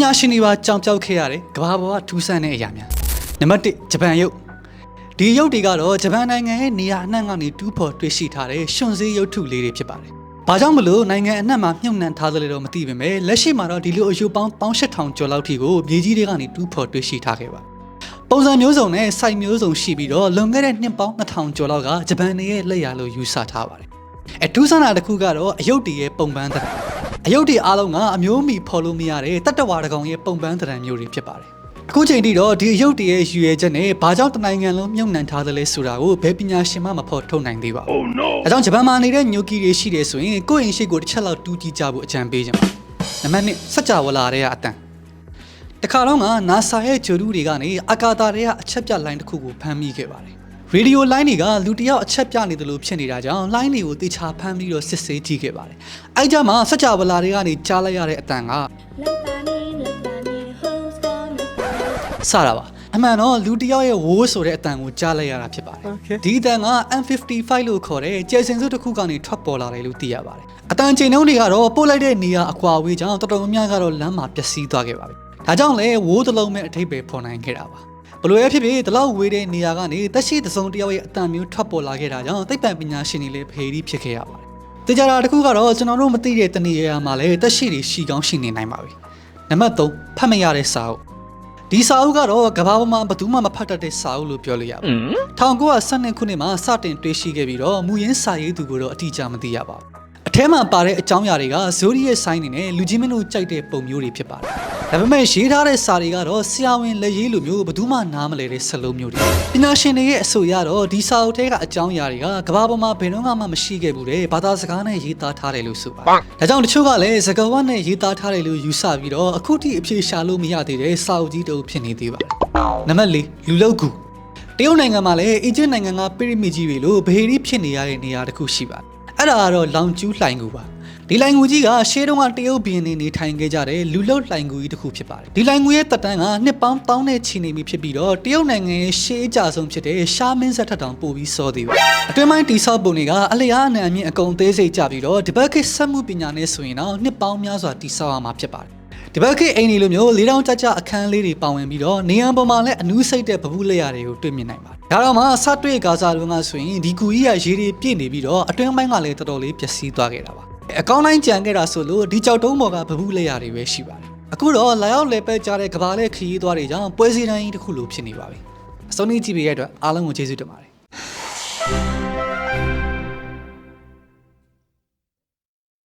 ညာရှင်တွေပါကြောင်ပြောက်ခဲ့ရတယ်ကဘာပေါ်ကထူးဆန်းတဲ့အရာများနံပါတ်1ဂျပန်ရုပ်ဒီရုပ်တွေကတော့ဂျပန်နိုင်ငံရဲ့နေရာအနှံ့ကနေတူးဖော်တွေ့ရှိထားတဲ့ရှင်စေးရုပ်ထုလေးတွေဖြစ်ပါတယ်။ဘာကြောင့်မလို့နိုင်ငံအနှံ့မှာမြုပ်နှံထားသလဲတော့မသိပေမဲ့လက်ရှိမှာတော့ဒီလိုအယူပေါင်း18000ကျော်လောက်ထိကိုမြေကြီးတွေကနေတူးဖော်တွေ့ရှိထားခဲ့ပါပုံစံမျိုးစုံနဲ့စိုက်မျိုးစုံရှိပြီးတော့လွန်ခဲ့တဲ့နှစ်ပေါင်း2000ကျော်လောက်ကဂျပန်တွေရဲ့လက်ရာလို့ယူဆထားပါတယ်။အထူးဆန်းတာတစ်ခုကတော့အယုတ်တီရဲ့ပုံပန်းသဏ္ဍာန် အယုတ်တီအားလုံးကအမျိုးမီဖော်လို့မရတဲ့တတ္တဝါတကောင်ရဲ့ပုံပန်းသဏ္ဍာန်မျိုးတွေဖြစ်ပါတယ်။အခုချိန်ထိတော့ဒီအယုတ်တီရဲ့ရည်ရွယ်ချက်နဲ့ဘာကြောင့်တနိုင်ငံလုံးမြုပ်နှံထားသလဲဆိုတာကိုဘယ်ပညာရှင်မှမဖော်ထုတ်နိုင်သေးပါဘူး။ Oh no! အဲကြောင့်ဂျပန်မှာနေတဲ့ညိုကီတွေရှိတယ်ဆိုရင်ကိုယ့်အိမ်ရှိကိုတစ်ချက်လောက်တူးကြည့်ကြဖို့အကြံပေးချင်ပါတယ်။နံပါတ်1စัจ java လာတွေကအတန်တခါတော့က NASA ရဲ့ဂျိုဒူတွေကနေအာကာသတွေကအချက်ပြလိုင်းတစ်ခုကိုဖမ်းမိခဲ့ပါတယ်။ ရေဒီယိုလိုင်းတွေကလူတစ်ယောက်အချက်ပြနေတယ်လို့ဖြစ်နေတာကြောင့်လိုင်းတွေကိုတေချာဖမ်းပြီးတော့စစ်ဆေးကြည့်ခဲ့ပါတယ်။အဲကြမှာစัจ java လာတွေကနေကြားလိုက်ရတဲ့အတန်က Look by me, look by me, who's gonna cry? စတာပါအမှန်တော့လူတစ်ယောက်ရဲ့ဝိုးဆိုတဲ့အတန်ကိုကြားလိုက်ရတာဖြစ်ပါတယ် Okay. ဒီအတန်က M55 လို့ခေါ်တဲ့ကျယ်စင်စုတစ်ခုကနေထွက်ပေါ်လာတယ်လို့သိရပါတယ်အတန်ချိန်နှုန်းတွေကတော့ပို့လိုက်တဲ့နေရာအကွာအဝေးကြောင့်တော်တော်များများကတော့လမ်းမှာပျက်စီးသွားခဲ့ပါပြီဒါကြောင့်လဲဝိုးတစ်လုံးမဲ့အထိပ္ပယ်ဖော်နိုင်ခဲ့တာပါ ဘလို့ရဖြစ်ဖြစ်ဒီလောက်ဝေးတဲ့နေရာကနေတက်ရှိတစ်စုံတစ်ယောက်ရဲ့အတန်မျိုးထွက်ပေါ်လာခဲ့တာကြောင့်သိပ္ပံပညာရှင်တွေလည်းဖေရီဖြစ်ခဲ့ရပါတယ်တေချာတာတစ်ခုကတော့ကျွန်တော်တို့မသိတဲ့တနေရာမှာလည်းတက်ရှိတွေရှိကောင်းရှိနေနိုင်ပါပြီနံပါတ်3ဖတ်မရတဲ့စာအုပ်ဒီစာအုပ်ကတော့ကမ္ဘာပေါ်မှာဘယ်သူမှမဖတ်တတ်တဲ့စာအုပ်လို့ပြောလို့ရပါတယ်1912ခုနှစ်မှာစတင်တွေ့ရှိခဲ့ပြီးတော့မူရင်းစာရေးသူကိုတော့အတိအကျမသိရပါဘူး။အထဲမှာပါတဲ့အကြောင်းအရာတွေကဇိုဒီရဲ့ဆိုင်းနေနဲ့လူကြီးမင်းတို့ကြိုက်တဲ့ပုံမျိုးတွေဖြစ်ပါတယ်။ ဒါပေမဲ့ရေးထားတဲ့စာတွေကတော့ဆရာဝန်လက်ရေးလိုမျိုးဘယ်သူမှနားမလည်တဲ့စလုံးမျိုးတွေ။ပညာရှင်တွေရဲ့အဆိုအရတော့ဒီစာအုပ်ထဲကအကြောင်းအရာတွေကကမ္ဘာပေါ်မှာဘယ်တော့မှမရှိခဲ့ဘူးတဲ့ဘာသာစကားနဲ့ရေးသားထားတယ်လို့ဆိုပါတယ်။ဒါကြောင့်တချို့ကလည်းစကားဝတ်နဲ့ရေးသားထားတယ်လို့ယူဆပြီးတော့အခုထိအပြေရှာလို့မရသေးတဲ့စာအုပ်ကြီးတစ်အုပ်ဖြစ်နေသေးပါတယ်။နံပါတ်၄လူလောက်ကူတရုတ်နိုင်ငံမှာလည်းအီဂျစ်နိုင်ငံကပီရမစ်ကြီးတွေလိုဗဟေရီဖြစ်နေရတဲ့နေရာတစ်ခုရှိပါတယ်။အဲ့ဒါကတော့လောင်ကျူးလှိုင်ကူပါ။ ဒီလှိုင်ကူကြီးကရှေးတုန်းကတရုတ်ဘီရင်တွေနေထိုင်ခဲ့ကြတဲ့လူလုတ်လှိုင်ကူကြီးတစ်ခုဖြစ်ပါတယ်။ဒီလှိုင်ကူရဲ့တက်တန်းကနှစ်ပေါင်းတောင်းနဲ့ချီနေပြီဖြစ်ပြီးတော့တရုတ်နိုင်ငံရဲ့ရှေးအကြဆုံးဖြစ်တဲ့ရှားမင်းဆက်ထက်တောင်ပို့ပြီးစောသေးပါ။အတွင်းပိုင်းတိဆောက်ပုံတွေကအလျားအနံအမြင့်အကုန်သေးစိတ်ကြပြီးတော့ဒီဘက်ခေတ်စက်မှုပညာနဲ့ဆိုရင်တော့နှစ်ပေါင်းများစွာတိဆောက်ရမှာဖြစ်ပါတယ်။ဒီဘက်ခေတ်အိမ်ဒီလိုမျိုးလေးတောင်ကြကြအခန်းလေးတွေပါဝင်ပြီးတော့နေရန်ပေါ်မှာလည်းအနူးစိတ်တဲ့ဗဘူးလက်ရတွေကိုတွေ့မြင်နိုင်ပါတယ်။ဒါတော့မှစတွေ့ကာစားလုံးကဆိုရင်ဒီကူကြီးကရေတွေပြည့်နေပြီးတော့အတွင်းပိုင်းကလည်းတော်တော်လေးပျက်စီးသွားခဲ့တာပါ။ အကောင်းတိုင်းကြံခဲ့တာဆိုလို့ဒီကြောက်တုံးပေါ်ကဗဘူးလက်ရာတွေပဲရှိပါတယ်အခုတော့လာရောက်လဲပဲကြတဲ့ကဘာလဲခရီးသွားတွေကြောင့်ပွဲစည်းတိုင်းတစ်ခုလိုဖြစ်နေပါပြီအဆုံးထိကြည့်ပေးရတဲ့အတွက်အားလုံးကိုကျေးဇူးတင်ပါတယ်